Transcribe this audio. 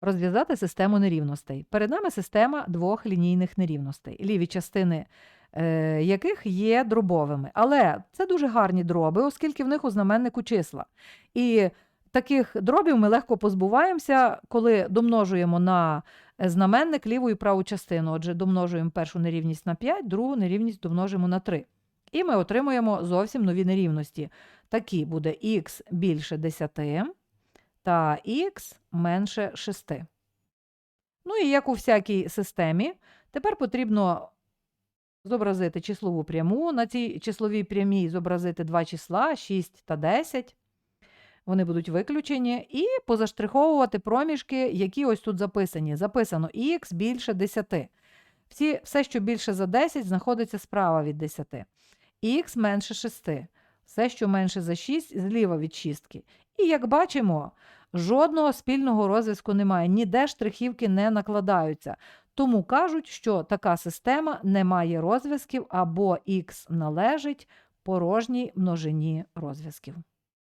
Розв'язати систему нерівностей. Перед нами система двох лінійних нерівностей, ліві частини е, яких є дробовими. Але це дуже гарні дроби, оскільки в них у знаменнику числа. І таких дробів ми легко позбуваємося, коли домножуємо на е, знаменник ліву і праву частину. Отже, домножуємо першу нерівність на 5, другу нерівність домножимо на 3. І ми отримуємо зовсім нові нерівності. Такі буде х більше 10 та х менше 6. Ну і як у всякій системі, тепер потрібно зобразити числову пряму. На цій числовій прямій зобразити два числа 6 та 10. Вони будуть виключені, і позаштриховувати проміжки, які ось тут записані. Записано х більше 10. Всі, все, що більше за 10, знаходиться справа від 10. Х менше 6. Все, що менше за 6, зліва від шістки. І як бачимо, жодного спільного розв'язку немає, ніде штрихівки не накладаються. Тому кажуть, що така система не має розв'язків або х належить порожній множині розв'язків.